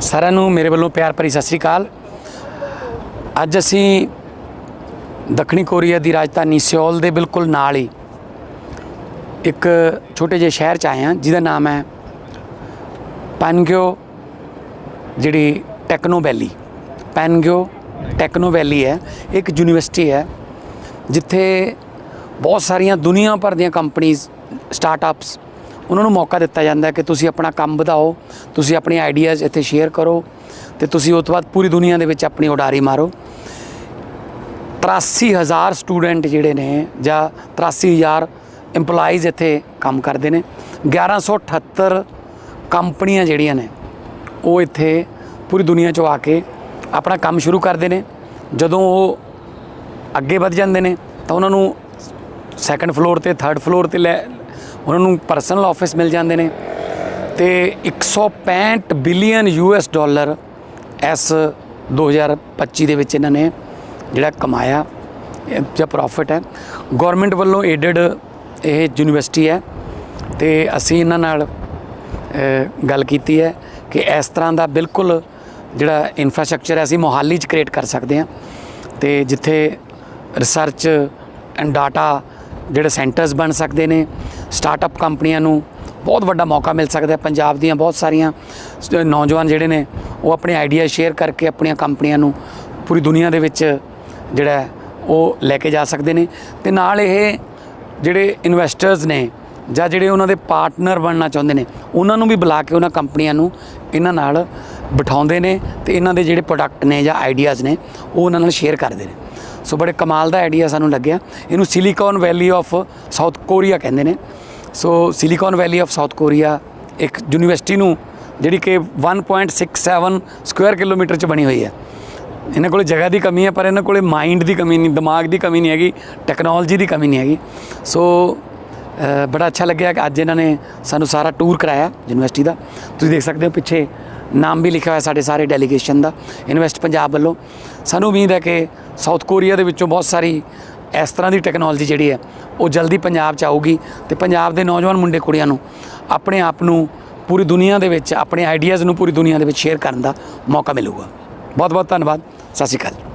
ਸਾਰਿਆਂ ਨੂੰ ਮੇਰੇ ਵੱਲੋਂ ਪਿਆਰ ਭਰੀ ਸਤਿ ਸ੍ਰੀ ਅਕਾਲ। ਅੱਜ ਅਸੀਂ ਦੱਖਣੀ ਕੋਰੀਆ ਦੀ ਰਾਜਧਾਨੀ ਸਿਓਲ ਦੇ ਬਿਲਕੁਲ ਨਾਲ ਹੀ ਇੱਕ ਛੋਟੇ ਜਿਹੇ ਸ਼ਹਿਰ ਚ ਆਏ ਹਾਂ, ਜਿਹਦਾ ਨਾਮ ਹੈ ਪੈਨਗਿਓ ਜਿਹੜੀ ਟੈਕਨੋ ਵੈਲੀ। ਪੈਨਗਿਓ ਟੈਕਨੋ ਵੈਲੀ ਹੈ, ਇੱਕ ਯੂਨੀਵਰਸਿਟੀ ਹੈ, ਜਿੱਥੇ ਬਹੁਤ ਸਾਰੀਆਂ ਦੁਨੀਆ ਭਰ ਦੀਆਂ ਕੰਪਨੀਆਂ ਸਟਾਰਟਅਪਸ ਉਹਨਾਂ ਨੂੰ ਮੌਕਾ ਦਿੱਤਾ ਜਾਂਦਾ ਕਿ ਤੁਸੀਂ ਆਪਣਾ ਕੰਮ ਵਧਾਓ, ਤੁਸੀਂ ਆਪਣੇ ਆਈਡੀਆਜ਼ ਇੱਥੇ ਸ਼ੇਅਰ ਕਰੋ ਤੇ ਤੁਸੀਂ ਉਸ ਤੋਂ ਬਾਅਦ ਪੂਰੀ ਦੁਨੀਆ ਦੇ ਵਿੱਚ ਆਪਣੀ ਉਡਾਰੀ ਮਾਰੋ। 83000 ਸਟੂਡੈਂਟ ਜਿਹੜੇ ਨੇ ਜਾਂ 83000 EMPLOYEES ਇੱਥੇ ਕੰਮ ਕਰਦੇ ਨੇ। 1178 ਕੰਪਨੀਆਂ ਜਿਹੜੀਆਂ ਨੇ, ਉਹ ਇੱਥੇ ਪੂਰੀ ਦੁਨੀਆ 'ਚੋਂ ਆ ਕੇ ਆਪਣਾ ਕੰਮ ਸ਼ੁਰੂ ਕਰਦੇ ਨੇ। ਜਦੋਂ ਉਹ ਅੱਗੇ ਵੱਧ ਜਾਂਦੇ ਨੇ, ਤਾਂ ਉਹਨਾਂ ਨੂੰ ਸੈਕੰਡ ਫਲੋਰ ਤੇ ਥਰਡ ਫਲੋਰ ਤੇ ਲੈ ਉਹਨਾਂ ਨੂੰ ਪਰਸਨਲ ਆਫਿਸ ਮਿਲ ਜਾਂਦੇ ਨੇ ਤੇ 165 ਬਿਲੀਅਨ ਯੂਐਸ ਡਾਲਰ ਇਸ 2025 ਦੇ ਵਿੱਚ ਇਹਨਾਂ ਨੇ ਜਿਹੜਾ ਕਮਾਇਆ ਜਾਂ ਪ੍ਰੋਫਿਟ ਹੈ। ਗਵਰਨਮੈਂਟ ਵੱਲੋਂ ਏਡਡ ਇਹ ਯੂਨੀਵਰਸਿਟੀ ਹੈ ਤੇ ਅਸੀਂ ਇਹਨਾਂ ਨਾਲ ਗੱਲ ਕੀਤੀ ਹੈ ਕਿ ਇਸ ਤਰ੍ਹਾਂ ਦਾ ਬਿਲਕੁਲ ਜਿਹੜਾ ਇਨਫਰਾਸਟ੍ਰਕਚਰ ਹੈ, ਅਸੀਂ ਮੋਹਾਲੀ 'ਚ ਕ੍ਰੀਏਟ ਕਰ ਸਕਦੇ ਹਾਂ ਤੇ ਜਿੱਥੇ ਰਿਸਰਚ ਐਂਡ ਡਾਟਾ ਜਿਹੜੇ ਸੈਂਟਰਸ ਬਣ ਸਕਦੇ ਨੇ, ਸਟਾਰਟਅਪ ਕੰਪਨੀਆਂ ਨੂੰ ਬਹੁਤ ਵੱਡਾ ਮੌਕਾ ਮਿਲ ਸਕਦਾ ਹੈ। ਪੰਜਾਬ ਦੀਆਂ ਬਹੁਤ ਸਾਰੀਆਂ ਨੌਜਵਾਨ ਜਿਹੜੇ ਨੇ, ਉਹ ਆਪਣੇ ਆਈਡੀਆ ਸ਼ੇਅਰ ਕਰਕੇ ਆਪਣੀਆਂ ਕੰਪਨੀਆਂ ਨੂੰ ਪੂਰੀ ਦੁਨੀਆ ਦੇ ਵਿੱਚ ਜਿਹੜਾ ਉਹ ਲੈ ਕੇ ਜਾ ਸਕਦੇ ਨੇ। ਤੇ ਨਾਲ ਇਹ ਜਿਹੜੇ ਇਨਵੈਸਟਰਸ ਨੇ ਜਾਂ ਜਿਹੜੇ ਉਹਨਾਂ ਦੇ ਪਾਰਟਨਰ ਬਣਨਾ ਚਾਹੁੰਦੇ ਨੇ, ਉਹਨਾਂ ਨੂੰ ਵੀ ਬੁਲਾ ਕੇ ਉਹਨਾਂ ਕੰਪਨੀਆਂ ਨੂੰ ਇਹਨਾਂ ਨਾਲ ਬਿਠਾਉਂਦੇ ਨੇ ਤੇ ਇਹਨਾਂ ਦੇ ਜਿਹੜੇ ਪ੍ਰੋਡਕਟ ਨੇ ਜਾਂ ਆਈਡੀਆਜ਼ ਨੇ, ਉਹ ਉਹਨਾਂ ਨਾਲ ਸ਼ੇਅਰ ਕਰਦੇ ਨੇ। ਸੋ ਬੜੇ ਕਮਾਲ ਦਾ ਆਈਡੀਆ ਸਾਨੂੰ ਲੱਗਿਆ। ਇਹਨੂੰ Silicon Valley of South Korea ਕਹਿੰਦੇ ਨੇ। So Silicon Valley of South Korea ਇੱਕ ਯੂਨੀਵਰਸਿਟੀ ਨੂੰ, ਜਿਹੜੀ ਕਿ 1.67 ਸਕੁਅਰ ਕਿਲੋਮੀਟਰ ਚ ਬਣੀ ਹੋਈ ਹੈ। ਇਹਨਾਂ ਕੋਲ ਜਗ੍ਹਾ ਦੀ ਕਮੀ ਹੈ, ਪਰ ਇਹਨਾਂ ਕੋਲੇ ਮਾਈਂਡ ਦੀ ਕਮੀ ਨਹੀਂ, ਦਿਮਾਗ ਦੀ ਕਮੀ ਨਹੀਂ ਹੈਗੀ ਟੈਕਨੋਲੋਜੀ ਦੀ ਕਮੀ ਨਹੀਂ ਹੈਗੀ। ਸੋ ਬੜਾ ਅੱਛਾ ਲੱਗਿਆ ਕਿ ਅੱਜ ਇਹਨਾਂ ਨੇ ਸਾਨੂੰ ਸਾਰਾ ਟੂਰ ਕਰਾਇਆ ਯੂਨੀਵਰਸਿਟੀ ਦਾ। ਤੁਸੀਂ ਦੇਖ ਸਕਦੇ ਹੋ ਪਿੱਛੇ ਨਾਮ ਵੀ ਲਿਖਿਆ ਹੋਇਆ ਸਾਡੇ ਸਾਰੇ ਡੈਲੀਗੇਸ਼ਨ ਦਾ ਇਨਵੈਸਟ ਪੰਜਾਬ ਵੱਲੋਂ। ਸਾਨੂੰ ਉਮੀਦ ਹੈ ਕਿ ਸਾਊਥ ਕੋਰੀਆ ਦੇ ਵਿੱਚੋਂ ਬਹੁਤ ਸਾਰੀ ਇਸ ਤਰ੍ਹਾਂ ਦੀ ਟੈਕਨੋਲੋਜੀ ਜਿਹੜੀ ਹੈ, ਉਹ ਜਲਦੀ ਪੰਜਾਬ 'ਚ ਆਊਗੀ ਤੇ ਪੰਜਾਬ ਦੇ ਨੌਜਵਾਨ ਮੁੰਡੇ ਕੁੜੀਆਂ ਨੂੰ ਆਪਣੇ ਆਪ ਨੂੰ ਪੂਰੀ ਦੁਨੀਆ ਦੇ ਵਿੱਚ, ਆਪਣੇ ਆਈਡੀਆਜ਼ ਨੂੰ ਪੂਰੀ ਦੁਨੀਆ ਦੇ ਵਿੱਚ ਸ਼ੇਅਰ ਕਰਨ ਦਾ ਮੌਕਾ ਮਿਲੂਗਾ। ਬਹੁਤ ਬਹੁਤ ਧੰਨਵਾਦ। ਸਤਿ ਸ਼੍ਰੀ ਅਕਾਲ।